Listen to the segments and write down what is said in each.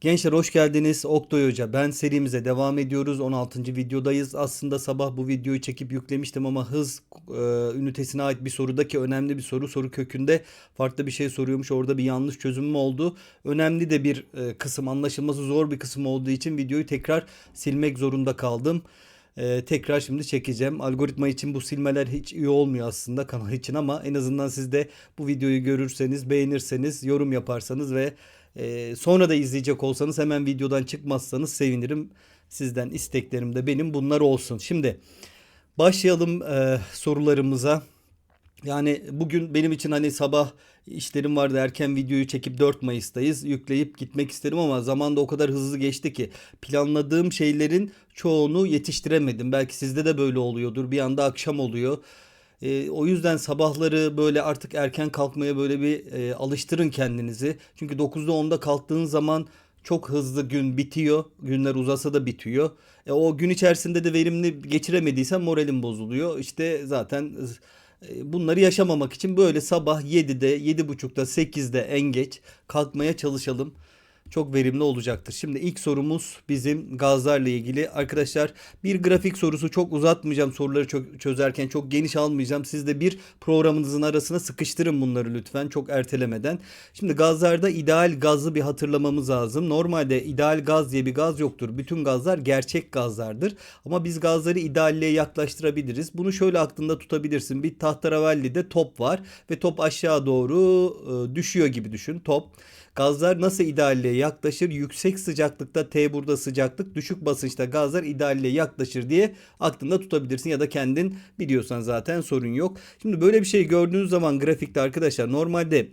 Gençler hoş geldiniz. Oktoy Hoca. Ben serimize devam ediyoruz. 16. videodayız. Aslında sabah bu videoyu çekip yüklemiştim ama hız e, ünitesine ait bir sorudaki önemli bir soru. Soru kökünde farklı bir şey soruyormuş. Orada bir yanlış çözüm mü oldu? Önemli de bir e, kısım, anlaşılması zor bir kısım olduğu için videoyu tekrar silmek zorunda kaldım. E, tekrar şimdi çekeceğim. Algoritma için bu silmeler hiç iyi olmuyor aslında kanal için ama en azından siz de bu videoyu görürseniz, beğenirseniz, yorum yaparsanız ve ee, sonra da izleyecek olsanız hemen videodan çıkmazsanız sevinirim. Sizden isteklerim de benim bunlar olsun. Şimdi başlayalım e, sorularımıza. Yani bugün benim için hani sabah işlerim vardı erken videoyu çekip 4 Mayıs'tayız. Yükleyip gitmek isterim ama zaman da o kadar hızlı geçti ki planladığım şeylerin çoğunu yetiştiremedim. Belki sizde de böyle oluyordur. Bir anda akşam oluyor. E, o yüzden sabahları böyle artık erken kalkmaya böyle bir e, alıştırın kendinizi. Çünkü 9'da 10'da kalktığın zaman çok hızlı gün bitiyor. Günler uzasa da bitiyor. E, o gün içerisinde de verimli geçiremediysen moralin bozuluyor. İşte zaten e, bunları yaşamamak için böyle sabah 7'de, 7.30'da, 8'de en geç kalkmaya çalışalım çok verimli olacaktır. Şimdi ilk sorumuz bizim gazlarla ilgili. Arkadaşlar bir grafik sorusu çok uzatmayacağım soruları çözerken çok geniş almayacağım. Siz de bir programınızın arasına sıkıştırın bunları lütfen çok ertelemeden. Şimdi gazlarda ideal gazı bir hatırlamamız lazım. Normalde ideal gaz diye bir gaz yoktur. Bütün gazlar gerçek gazlardır. Ama biz gazları idealliğe yaklaştırabiliriz. Bunu şöyle aklında tutabilirsin. Bir tahtaravallide top var ve top aşağı doğru e, düşüyor gibi düşün. Top. Gazlar nasıl idealliğe yaklaşır? Yüksek sıcaklıkta T burada sıcaklık, düşük basınçta gazlar idealliğe yaklaşır diye aklında tutabilirsin ya da kendin biliyorsan zaten sorun yok. Şimdi böyle bir şey gördüğünüz zaman grafikte arkadaşlar normalde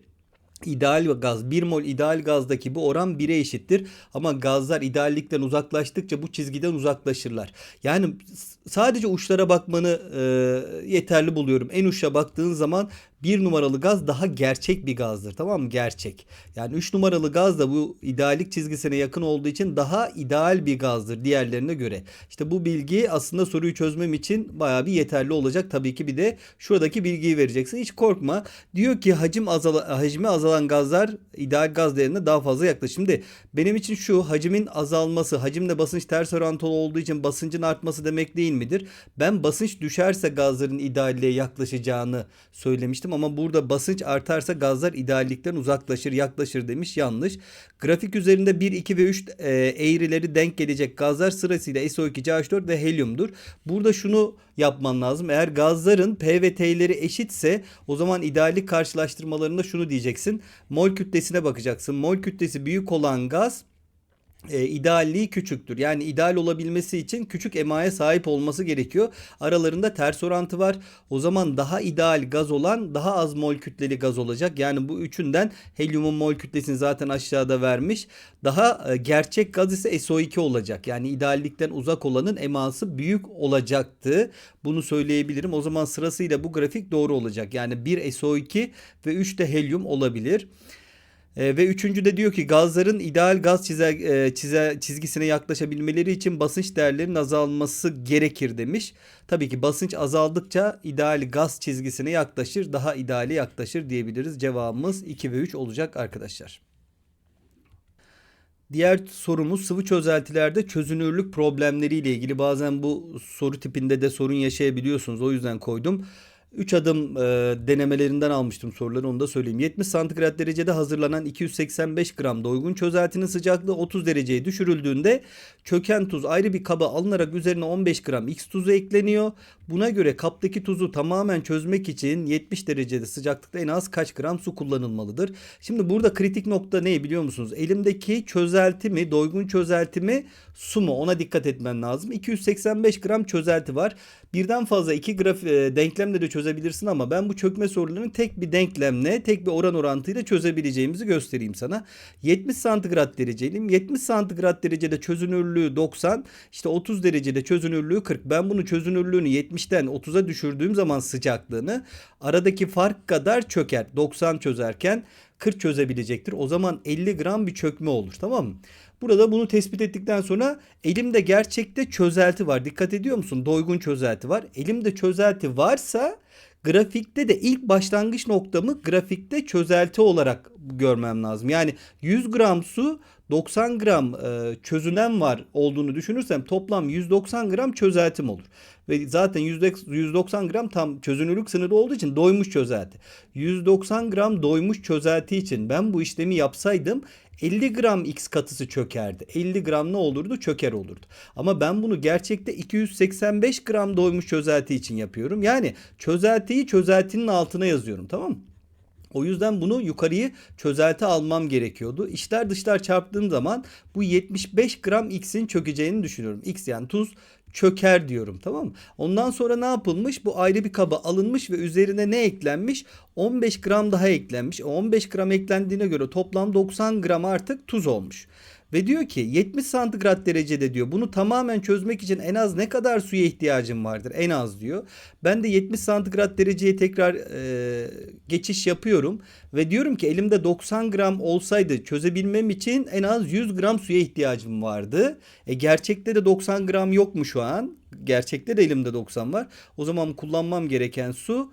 ideal gaz 1 mol ideal gazdaki bu oran 1'e eşittir. Ama gazlar ideallikten uzaklaştıkça bu çizgiden uzaklaşırlar. Yani sadece uçlara bakmanı e, yeterli buluyorum. En uçta baktığın zaman bir numaralı gaz daha gerçek bir gazdır. Tamam mı? Gerçek. Yani 3 numaralı gaz da bu ideallik çizgisine yakın olduğu için daha ideal bir gazdır diğerlerine göre. İşte bu bilgi aslında soruyu çözmem için bayağı bir yeterli olacak. Tabii ki bir de şuradaki bilgiyi vereceksin. Hiç korkma. Diyor ki hacim azal hacmi azalan gazlar ideal gaz değerine daha fazla yaklaşır. Şimdi benim için şu hacimin azalması, hacimle basınç ters orantılı olduğu için basıncın artması demek değil midir? Ben basınç düşerse gazların idealliğe yaklaşacağını söylemiştim ama burada basınç artarsa gazlar ideallikten uzaklaşır, yaklaşır demiş. Yanlış. Grafik üzerinde 1, 2 ve 3 e, eğrileri denk gelecek gazlar sırasıyla SO2, CH4 ve helyumdur. Burada şunu yapman lazım. Eğer gazların P ve T'leri eşitse o zaman ideallik karşılaştırmalarında şunu diyeceksin. Mol kütlesine bakacaksın. Mol kütlesi büyük olan gaz e, idealliği küçüktür. Yani ideal olabilmesi için küçük emaya sahip olması gerekiyor. Aralarında ters orantı var. O zaman daha ideal gaz olan daha az mol kütleli gaz olacak. Yani bu üçünden helyumun mol kütlesini zaten aşağıda vermiş. Daha e, gerçek gaz ise SO2 olacak. Yani ideallikten uzak olanın eması büyük olacaktı. Bunu söyleyebilirim. O zaman sırasıyla bu grafik doğru olacak. Yani 1 SO2 ve 3 de helyum olabilir. E, ve üçüncü de diyor ki gazların ideal gaz çize, e, çize, çizgisine yaklaşabilmeleri için basınç değerlerinin azalması gerekir demiş. Tabii ki basınç azaldıkça ideal gaz çizgisine yaklaşır, daha ideale yaklaşır diyebiliriz. Cevabımız 2 ve 3 olacak arkadaşlar. Diğer sorumuz sıvı çözeltilerde çözünürlük problemleriyle ilgili. Bazen bu soru tipinde de sorun yaşayabiliyorsunuz. O yüzden koydum. 3 adım e, denemelerinden almıştım soruları onu da söyleyeyim. 70 santigrat derecede hazırlanan 285 gram doygun çözeltinin sıcaklığı 30 dereceye düşürüldüğünde çöken tuz ayrı bir kaba alınarak üzerine 15 gram X tuzu ekleniyor. Buna göre kaptaki tuzu tamamen çözmek için 70 derecede sıcaklıkta en az kaç gram su kullanılmalıdır? Şimdi burada kritik nokta ne biliyor musunuz? Elimdeki çözelti mi, doygun çözelti mi, su mu? Ona dikkat etmen lazım. 285 gram çözelti var. Birden fazla iki graf e, denklemle de çözebilirsin ama ben bu çökme sorularını tek bir denklemle, tek bir oran orantıyla çözebileceğimizi göstereyim sana. 70 santigrat dereceyim. 70 santigrat derecede çözünürlüğü 90, işte 30 derecede çözünürlüğü 40. Ben bunu çözünürlüğünü 70'ten 30'a düşürdüğüm zaman sıcaklığını aradaki fark kadar çöker. 90 çözerken 40 çözebilecektir. O zaman 50 gram bir çökme olur tamam mı? Burada bunu tespit ettikten sonra elimde gerçekte çözelti var. Dikkat ediyor musun? Doygun çözelti var. Elimde çözelti varsa grafikte de ilk başlangıç noktamı grafikte çözelti olarak görmem lazım. Yani 100 gram su 90 gram e, çözünen var olduğunu düşünürsem toplam 190 gram çözeltim olur. Ve zaten yüzde- 190 gram tam çözünürlük sınırı olduğu için doymuş çözelti. 190 gram doymuş çözelti için ben bu işlemi yapsaydım 50 gram x katısı çökerdi. 50 gram ne olurdu? Çöker olurdu. Ama ben bunu gerçekte 285 gram doymuş çözelti için yapıyorum. Yani çözeltiyi çözeltinin altına yazıyorum tamam mı? O yüzden bunu yukarıyı çözelti almam gerekiyordu. İçler dışlar çarptığım zaman bu 75 gram x'in çökeceğini düşünüyorum. X yani tuz çöker diyorum tamam mı? Ondan sonra ne yapılmış? Bu ayrı bir kaba alınmış ve üzerine ne eklenmiş? 15 gram daha eklenmiş. E, 15 gram eklendiğine göre toplam 90 gram artık tuz olmuş. Ve diyor ki 70 santigrat derecede diyor bunu tamamen çözmek için en az ne kadar suya ihtiyacım vardır? En az diyor. Ben de 70 santigrat dereceye tekrar e, geçiş yapıyorum. Ve diyorum ki elimde 90 gram olsaydı çözebilmem için en az 100 gram suya ihtiyacım vardı. E, gerçekte de 90 gram yok mu şu an? Gerçekte de elimde 90 var. O zaman kullanmam gereken su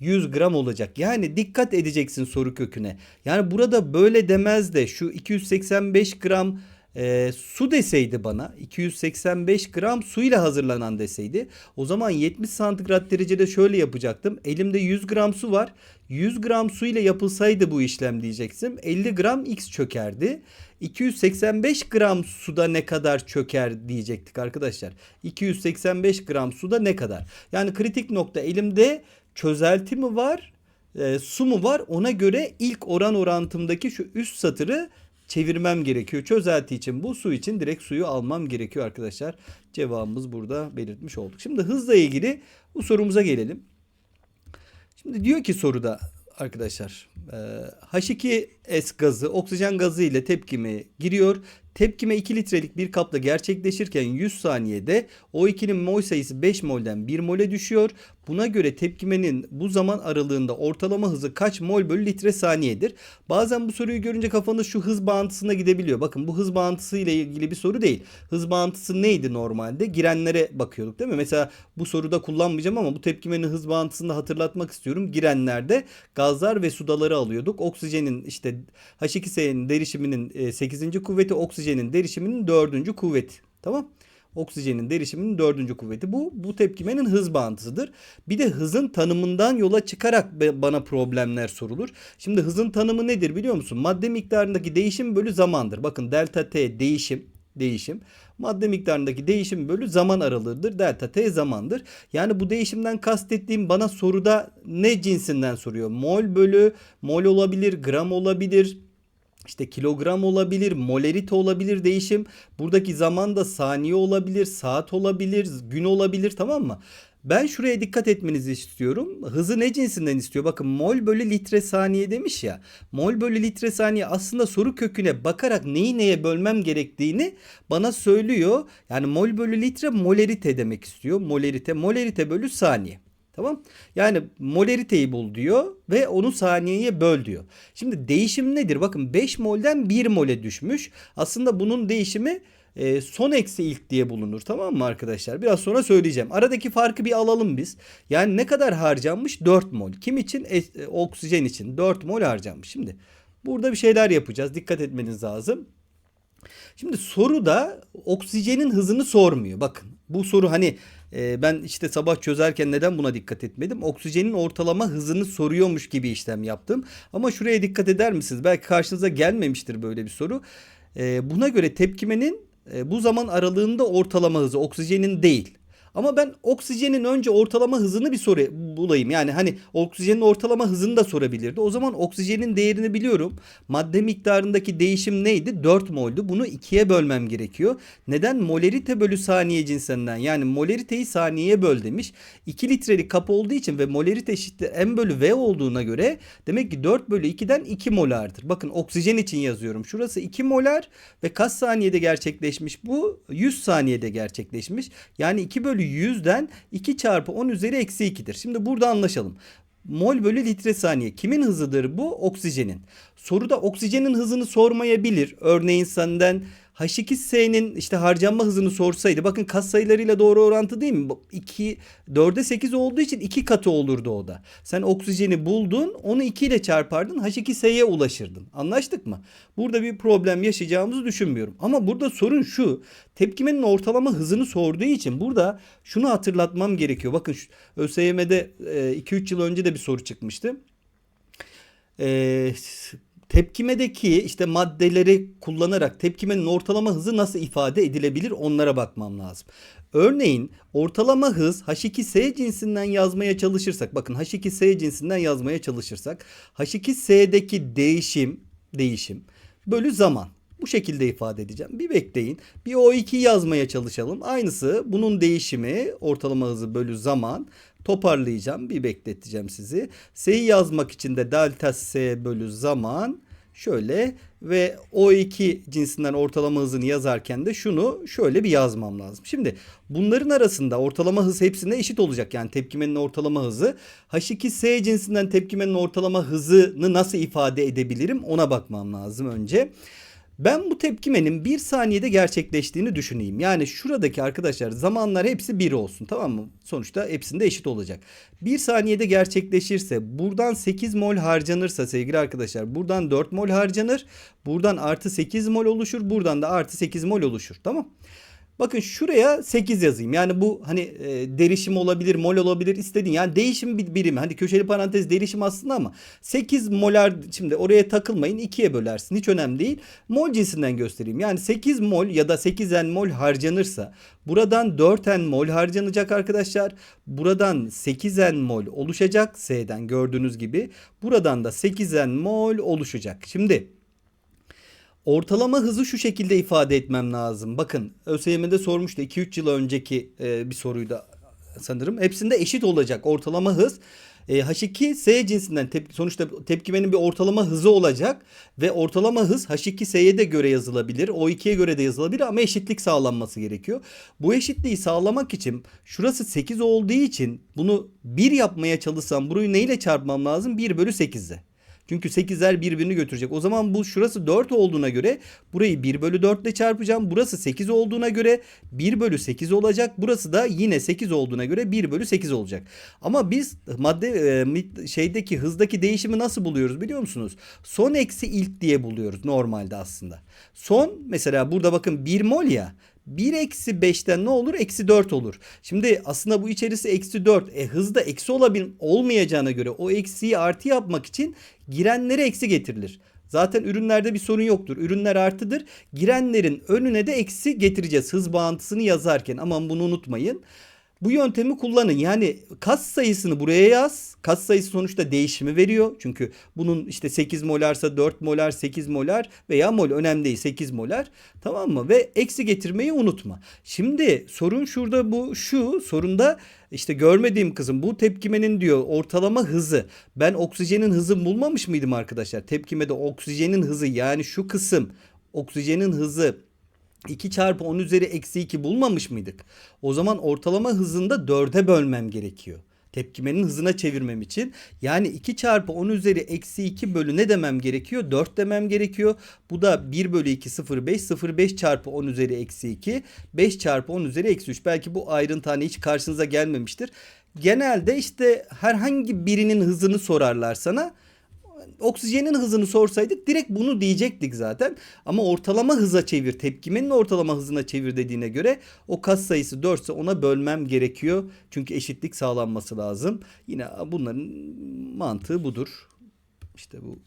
100 gram olacak. Yani dikkat edeceksin soru köküne. Yani burada böyle demez de şu 285 gram e, su deseydi bana 285 gram suyla hazırlanan deseydi o zaman 70 santigrat derecede şöyle yapacaktım. Elimde 100 gram su var. 100 gram su ile yapılsaydı bu işlem diyeceksin. 50 gram x çökerdi. 285 gram suda ne kadar çöker diyecektik arkadaşlar. 285 gram suda ne kadar? Yani kritik nokta elimde çözelti mi var, e, su mu var? Ona göre ilk oran orantımdaki şu üst satırı çevirmem gerekiyor. Çözelti için bu su için direkt suyu almam gerekiyor arkadaşlar. Cevabımız burada belirtmiş olduk. Şimdi hızla ilgili bu sorumuza gelelim. Şimdi diyor ki soruda arkadaşlar e, H2S gazı oksijen gazı ile tepkime giriyor. Tepkime 2 litrelik bir kapla gerçekleşirken 100 saniyede O2'nin mol sayısı 5 mol'den 1 mole düşüyor. Buna göre tepkimenin bu zaman aralığında ortalama hızı kaç mol bölü litre saniyedir? Bazen bu soruyu görünce kafanız şu hız bağıntısına gidebiliyor. Bakın bu hız bağıntısı ile ilgili bir soru değil. Hız bağıntısı neydi normalde? Girenlere bakıyorduk değil mi? Mesela bu soruda kullanmayacağım ama bu tepkimenin hız bağıntısını da hatırlatmak istiyorum. Girenlerde gazlar ve sudaları alıyorduk. Oksijenin işte H2S'nin derişiminin 8. kuvveti, oksijenin derişiminin 4. kuvveti. Tamam? Oksijenin derişiminin dördüncü kuvveti bu. Bu tepkimenin hız bağıntısıdır. Bir de hızın tanımından yola çıkarak bana problemler sorulur. Şimdi hızın tanımı nedir biliyor musun? Madde miktarındaki değişim bölü zamandır. Bakın delta t değişim değişim. Madde miktarındaki değişim bölü zaman aralığıdır. Delta t zamandır. Yani bu değişimden kastettiğim bana soruda ne cinsinden soruyor? Mol bölü mol olabilir, gram olabilir, işte kilogram olabilir, molerite olabilir değişim. Buradaki zaman da saniye olabilir, saat olabilir, gün olabilir tamam mı? Ben şuraya dikkat etmenizi istiyorum. Hızı ne cinsinden istiyor? Bakın mol bölü litre saniye demiş ya. Mol bölü litre saniye aslında soru köküne bakarak neyi neye bölmem gerektiğini bana söylüyor. Yani mol bölü litre molerite demek istiyor. Molerite, molerite bölü saniye. Tamam. Yani moleriteyi bul diyor ve onu saniyeye böl diyor. Şimdi değişim nedir? Bakın 5 molden 1 mole düşmüş. Aslında bunun değişimi e, son eksi ilk diye bulunur. Tamam mı arkadaşlar? Biraz sonra söyleyeceğim. Aradaki farkı bir alalım biz. Yani ne kadar harcanmış? 4 mol. Kim için? E, e, oksijen için 4 mol harcanmış. Şimdi burada bir şeyler yapacağız. Dikkat etmeniz lazım. Şimdi soruda oksijenin hızını sormuyor. Bakın bu soru hani e, ben işte sabah çözerken neden buna dikkat etmedim? Oksijenin ortalama hızını soruyormuş gibi işlem yaptım. Ama şuraya dikkat eder misiniz? Belki karşınıza gelmemiştir böyle bir soru. E, buna göre tepkimenin e, bu zaman aralığında ortalama hızı oksijenin değil. Ama ben oksijenin önce ortalama hızını bir soru bulayım. Yani hani oksijenin ortalama hızını da sorabilirdi. O zaman oksijenin değerini biliyorum. Madde miktarındaki değişim neydi? 4 moldu. Bunu ikiye bölmem gerekiyor. Neden? Molerite bölü saniye cinsinden. Yani moleriteyi saniyeye böl demiş. 2 litrelik kap olduğu için ve molerite eşittir m bölü v olduğuna göre demek ki 4 bölü 2'den 2 molardır. Bakın oksijen için yazıyorum. Şurası 2 molar ve kaç saniyede gerçekleşmiş bu? 100 saniyede gerçekleşmiş. Yani 2 bölü 100'den 2 çarpı 10 üzeri eksi 2'dir. Şimdi burada anlaşalım. Mol bölü litre saniye. Kimin hızıdır bu? Oksijenin. Soruda oksijenin hızını sormayabilir. Örneğin senden H2S'nin işte harcanma hızını sorsaydı bakın kat sayılarıyla doğru orantı değil mi? 2 4'e 8 olduğu için 2 katı olurdu o da. Sen oksijeni buldun onu 2 ile çarpardın H2S'ye ulaşırdın. Anlaştık mı? Burada bir problem yaşayacağımızı düşünmüyorum. Ama burada sorun şu. Tepkimenin ortalama hızını sorduğu için burada şunu hatırlatmam gerekiyor. Bakın ÖSYM'de 2-3 yıl önce de bir soru çıkmıştı. Eee tepkimedeki işte maddeleri kullanarak tepkimenin ortalama hızı nasıl ifade edilebilir onlara bakmam lazım. Örneğin ortalama hız H2S cinsinden yazmaya çalışırsak bakın H2S cinsinden yazmaya çalışırsak H2S'deki değişim değişim bölü zaman. Bu şekilde ifade edeceğim. Bir bekleyin. Bir O2 yazmaya çalışalım. Aynısı bunun değişimi ortalama hızı bölü zaman toparlayacağım. Bir bekleteceğim sizi. S'yi yazmak için de delta S bölü zaman şöyle ve O2 cinsinden ortalama hızını yazarken de şunu şöyle bir yazmam lazım. Şimdi bunların arasında ortalama hız hepsine eşit olacak. Yani tepkimenin ortalama hızı. H2S cinsinden tepkimenin ortalama hızını nasıl ifade edebilirim ona bakmam lazım önce. Ben bu tepkimenin bir saniyede gerçekleştiğini düşüneyim. Yani şuradaki arkadaşlar zamanlar hepsi bir olsun tamam mı? Sonuçta hepsinde eşit olacak. Bir saniyede gerçekleşirse buradan 8 mol harcanırsa sevgili arkadaşlar buradan 4 mol harcanır. Buradan artı 8 mol oluşur. Buradan da artı 8 mol oluşur tamam Bakın şuraya 8 yazayım. Yani bu hani e, derişim olabilir, mol olabilir istediğin. Yani değişim bir birimi. Hani köşeli parantez derişim aslında ama 8 molar şimdi oraya takılmayın. 2'ye bölersin. Hiç önemli değil. Mol cinsinden göstereyim. Yani 8 mol ya da 8'en mol harcanırsa buradan 4'en mol harcanacak arkadaşlar. Buradan 8'en mol oluşacak. S'den gördüğünüz gibi. Buradan da 8'en mol oluşacak. Şimdi Ortalama hızı şu şekilde ifade etmem lazım. Bakın ÖSYM'de sormuştu 2-3 yıl önceki e, bir soruydu sanırım. Hepsinde eşit olacak ortalama hız. E, H2S cinsinden tepki, sonuçta tepkimenin bir ortalama hızı olacak ve ortalama hız H2S'ye de göre yazılabilir. O2'ye göre de yazılabilir ama eşitlik sağlanması gerekiyor. Bu eşitliği sağlamak için şurası 8 olduğu için bunu 1 yapmaya çalışsam burayı neyle çarpmam lazım? 1 bölü 8'e. Çünkü 8'ler birbirini götürecek. O zaman bu şurası 4 olduğuna göre burayı 1 bölü 4 ile çarpacağım. Burası 8 olduğuna göre 1 bölü 8 olacak. Burası da yine 8 olduğuna göre 1 bölü 8 olacak. Ama biz madde e, şeydeki hızdaki değişimi nasıl buluyoruz biliyor musunuz? Son eksi ilk diye buluyoruz normalde aslında. Son mesela burada bakın 1 mol ya. 1 eksi 5'ten ne olur? Eksi 4 olur. Şimdi aslında bu içerisi eksi 4. E hızda eksi olabil olmayacağına göre o eksiyi artı yapmak için girenlere eksi getirilir. Zaten ürünlerde bir sorun yoktur. Ürünler artıdır. Girenlerin önüne de eksi getireceğiz hız bağıntısını yazarken. Aman bunu unutmayın. Bu yöntemi kullanın. Yani kas sayısını buraya yaz. Kas sayısı sonuçta değişimi veriyor. Çünkü bunun işte 8 molarsa 4 molar, 8 molar veya mol önemli değil 8 molar. Tamam mı? Ve eksi getirmeyi unutma. Şimdi sorun şurada bu şu sorunda işte görmediğim kızım bu tepkimenin diyor ortalama hızı. Ben oksijenin hızı bulmamış mıydım arkadaşlar? Tepkimede oksijenin hızı yani şu kısım oksijenin hızı 2 çarpı 10 üzeri eksi 2 bulmamış mıydık? O zaman ortalama hızında 4'e bölmem gerekiyor. Tepkimenin hızına çevirmem için. Yani 2 çarpı 10 üzeri eksi 2 bölü ne demem gerekiyor? 4 demem gerekiyor. Bu da 1 bölü 2 0 5. 0 5 çarpı 10 üzeri eksi 2. 5 çarpı 10 üzeri eksi 3. Belki bu ayrıntı hani hiç karşınıza gelmemiştir. Genelde işte herhangi birinin hızını sorarlar sana oksijenin hızını sorsaydık direkt bunu diyecektik zaten. Ama ortalama hıza çevir, tepkimenin ortalama hızına çevir dediğine göre o kas sayısı 4 ise ona bölmem gerekiyor. Çünkü eşitlik sağlanması lazım. Yine bunların mantığı budur. İşte bu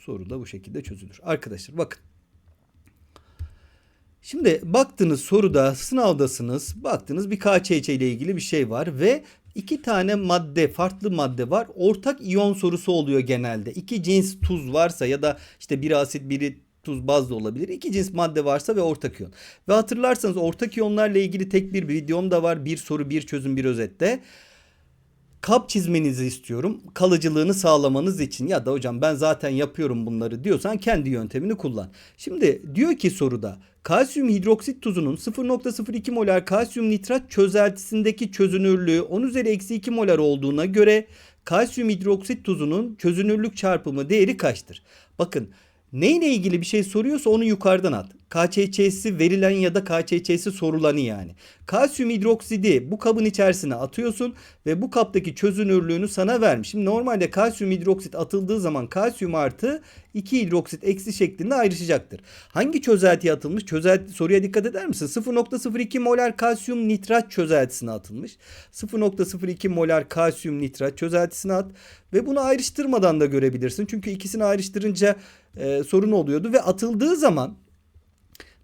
soru da bu şekilde çözülür. Arkadaşlar bakın. Şimdi baktınız soruda sınavdasınız. Baktınız bir KÇÇ ile ilgili bir şey var ve iki tane madde, farklı madde var. Ortak iyon sorusu oluyor genelde. İki cins tuz varsa ya da işte biri asit, biri tuz bazlı olabilir. İki cins madde varsa ve ortak iyon. Ve hatırlarsanız ortak iyonlarla ilgili tek bir videom da var. Bir soru, bir çözüm, bir özette kap çizmenizi istiyorum. Kalıcılığını sağlamanız için ya da hocam ben zaten yapıyorum bunları diyorsan kendi yöntemini kullan. Şimdi diyor ki soruda kalsiyum hidroksit tuzunun 0.02 molar kalsiyum nitrat çözeltisindeki çözünürlüğü 10 üzeri eksi 2 molar olduğuna göre kalsiyum hidroksit tuzunun çözünürlük çarpımı değeri kaçtır? Bakın Neyle ilgili bir şey soruyorsa onu yukarıdan at. KÇÇ'si verilen ya da KÇÇ'si sorulanı yani. Kalsiyum hidroksidi bu kabın içerisine atıyorsun ve bu kaptaki çözünürlüğünü sana vermiş. Şimdi normalde kalsiyum hidroksit atıldığı zaman kalsiyum artı 2 hidroksit eksi şeklinde ayrışacaktır. Hangi çözeltiye atılmış? Çözelti soruya dikkat eder misin? 0.02 molar kalsiyum nitrat çözeltisine atılmış. 0.02 molar kalsiyum nitrat çözeltisine at ve bunu ayrıştırmadan da görebilirsin. Çünkü ikisini ayrıştırınca e, sorun oluyordu ve atıldığı zaman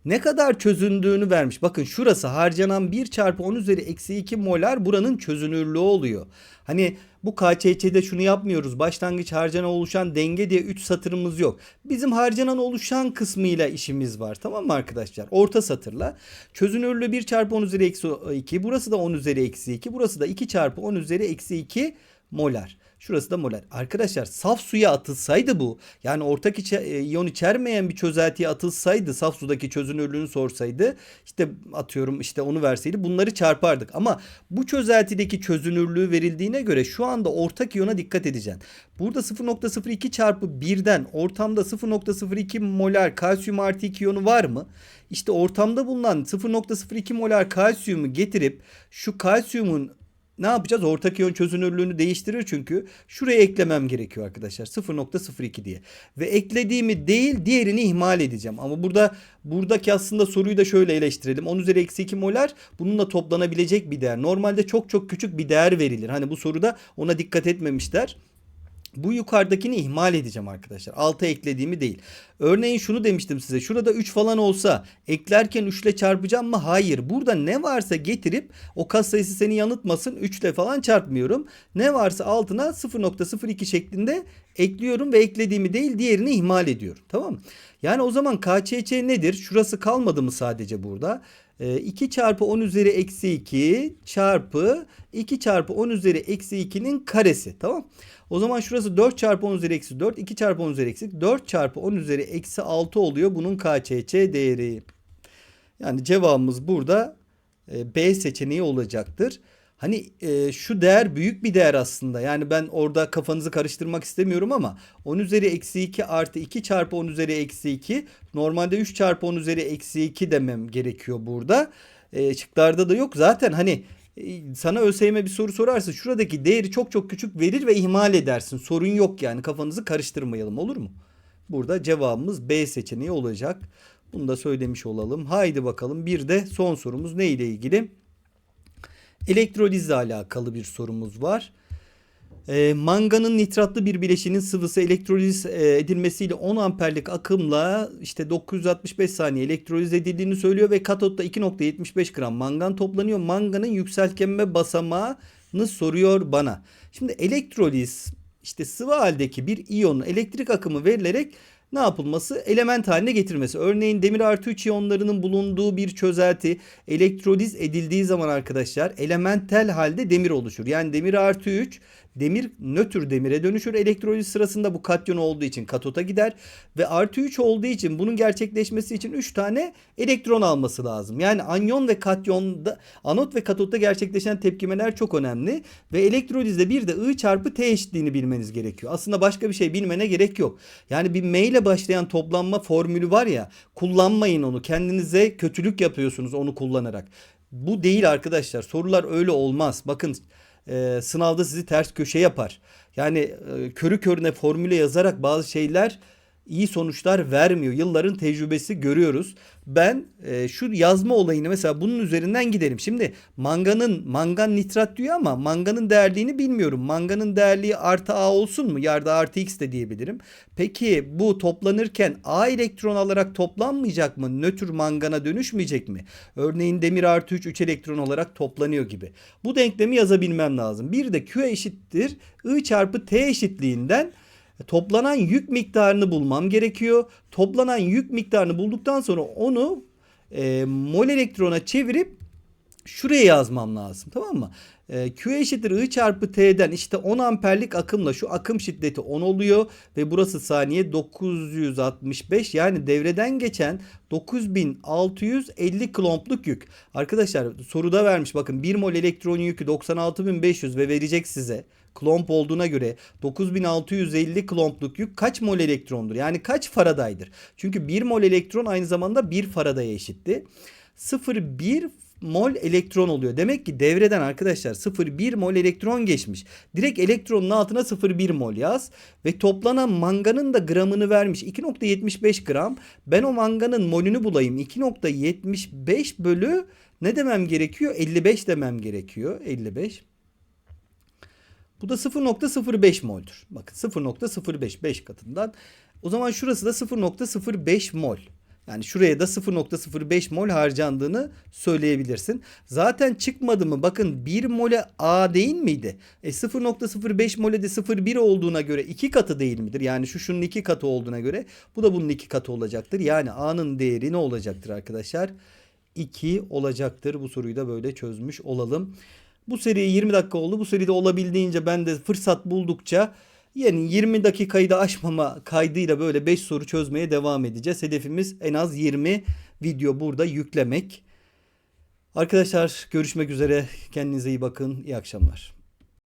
ne kadar çözündüğünü vermiş. Bakın şurası harcanan 1 çarpı 10 üzeri eksi 2 molar buranın çözünürlüğü oluyor. Hani bu KÇÇ'de şunu yapmıyoruz. Başlangıç harcana oluşan denge diye 3 satırımız yok. Bizim harcanan oluşan kısmıyla işimiz var. Tamam mı arkadaşlar? Orta satırla. Çözünürlüğü 1 çarpı 10 üzeri eksi 2. Burası da 10 üzeri eksi 2. Burası da 2 çarpı 10 üzeri eksi 2 molar. Şurası da molar. Arkadaşlar saf suya atılsaydı bu yani ortak içe, e, iyon içermeyen bir çözeltiye atılsaydı saf sudaki çözünürlüğünü sorsaydı işte atıyorum işte onu verseydi bunları çarpardık. Ama bu çözeltideki çözünürlüğü verildiğine göre şu anda ortak iyona dikkat edeceksin. Burada 0.02 çarpı 1'den ortamda 0.02 molar kalsiyum artı 2 iyonu var mı? İşte ortamda bulunan 0.02 molar kalsiyumu getirip şu kalsiyumun ne yapacağız? Ortak iyon çözünürlüğünü değiştirir çünkü. Şuraya eklemem gerekiyor arkadaşlar. 0.02 diye. Ve eklediğimi değil diğerini ihmal edeceğim. Ama burada buradaki aslında soruyu da şöyle eleştirelim. 10 üzeri eksi 2 molar bununla toplanabilecek bir değer. Normalde çok çok küçük bir değer verilir. Hani bu soruda ona dikkat etmemişler. Bu yukarıdakini ihmal edeceğim arkadaşlar. Alta eklediğimi değil. Örneğin şunu demiştim size. Şurada 3 falan olsa eklerken 3 ile çarpacağım mı? Hayır. Burada ne varsa getirip o kas sayısı seni yanıltmasın. 3 ile falan çarpmıyorum. Ne varsa altına 0.02 şeklinde ekliyorum ve eklediğimi değil diğerini ihmal ediyorum. Tamam? Yani o zaman KÇÇ nedir? Şurası kalmadı mı sadece burada? 2 çarpı 10 üzeri eksi 2 çarpı 2 çarpı 10 üzeri eksi 2'nin karesi. Tamam. O zaman şurası 4 çarpı 10 üzeri eksi 4. 2 çarpı 10 üzeri eksi 4 çarpı 10 üzeri eksi 6 oluyor. Bunun KÇÇ değeri. Yani cevabımız burada e, B seçeneği olacaktır. Hani e, şu değer büyük bir değer aslında. Yani ben orada kafanızı karıştırmak istemiyorum ama 10 üzeri eksi 2 artı 2 çarpı 10 üzeri eksi 2. Normalde 3 çarpı 10 üzeri eksi 2 demem gerekiyor burada. E, şıklarda da yok. Zaten hani sana ÖSYM bir soru sorarsa şuradaki değeri çok çok küçük verir ve ihmal edersin. Sorun yok yani kafanızı karıştırmayalım olur mu? Burada cevabımız B seçeneği olacak. Bunu da söylemiş olalım. Haydi bakalım bir de son sorumuz ne ile ilgili? Elektrolizle alakalı bir sorumuz var. E, manganın nitratlı bir bileşinin sıvısı elektroliz e, edilmesiyle 10 amperlik akımla işte 965 saniye elektroliz edildiğini söylüyor ve katotta 2.75 gram mangan toplanıyor. Manganın yükseltgenme basamağını soruyor bana. Şimdi elektroliz işte sıvı haldeki bir iyonun elektrik akımı verilerek ne yapılması? Element haline getirmesi. Örneğin demir artı 3 iyonlarının bulunduğu bir çözelti elektroliz edildiği zaman arkadaşlar elementel halde demir oluşur. Yani demir artı 3 demir nötr demire dönüşür. Elektroliz sırasında bu katyon olduğu için katota gider ve artı 3 olduğu için bunun gerçekleşmesi için 3 tane elektron alması lazım. Yani anyon ve katyonda anot ve katotta gerçekleşen tepkimeler çok önemli ve elektrolizde bir de I çarpı T eşitliğini bilmeniz gerekiyor. Aslında başka bir şey bilmene gerek yok. Yani bir M ile başlayan toplanma formülü var ya kullanmayın onu. Kendinize kötülük yapıyorsunuz onu kullanarak. Bu değil arkadaşlar. Sorular öyle olmaz. Bakın e, sınavda sizi ters köşe yapar. Yani e, körü körüne formüle yazarak bazı şeyler iyi sonuçlar vermiyor. Yılların tecrübesi görüyoruz. Ben e, şu yazma olayını mesela bunun üzerinden gidelim. Şimdi manganın mangan nitrat diyor ama manganın değerliğini bilmiyorum. Manganın değerliği artı A olsun mu? Yarda artı X de diyebilirim. Peki bu toplanırken A elektron alarak toplanmayacak mı? Nötr mangana dönüşmeyecek mi? Örneğin demir artı 3 3 elektron olarak toplanıyor gibi. Bu denklemi yazabilmem lazım. Bir de Q eşittir I çarpı T eşitliğinden toplanan yük miktarını bulmam gerekiyor. Toplanan yük miktarını bulduktan sonra onu e, mol elektrona çevirip şuraya yazmam lazım tamam mı? Ee, Q eşittir I çarpı T'den işte 10 amperlik akımla şu akım şiddeti 10 oluyor ve burası saniye 965 yani devreden geçen 9650 klompluk yük. Arkadaşlar soruda vermiş bakın 1 mol elektron yükü 96500 ve verecek size klomp olduğuna göre 9650 klompluk yük kaç mol elektrondur? Yani kaç faradaydır? Çünkü 1 mol elektron aynı zamanda 1 faradaya eşitti. 0,1 mol elektron oluyor. Demek ki devreden arkadaşlar 0,1 mol elektron geçmiş. Direkt elektronun altına 0,1 mol yaz. Ve toplanan manganın da gramını vermiş. 2.75 gram. Ben o manganın molünü bulayım. 2.75 bölü ne demem gerekiyor? 55 demem gerekiyor. 55. Bu da 0.05 mol'dur. Bakın 0.05 5 katından. O zaman şurası da 0.05 mol. Yani şuraya da 0.05 mol harcandığını söyleyebilirsin. Zaten çıkmadı mı? Bakın 1 mole A değil miydi? E 0.05 mole de 0.1 olduğuna göre 2 katı değil midir? Yani şu şunun 2 katı olduğuna göre bu da bunun 2 katı olacaktır. Yani A'nın değeri ne olacaktır arkadaşlar? 2 olacaktır. Bu soruyu da böyle çözmüş olalım. Bu seri 20 dakika oldu. Bu seride olabildiğince ben de fırsat buldukça yani 20 dakikayı da aşmama kaydıyla böyle 5 soru çözmeye devam edeceğiz. Hedefimiz en az 20 video burada yüklemek. Arkadaşlar görüşmek üzere. Kendinize iyi bakın. İyi akşamlar.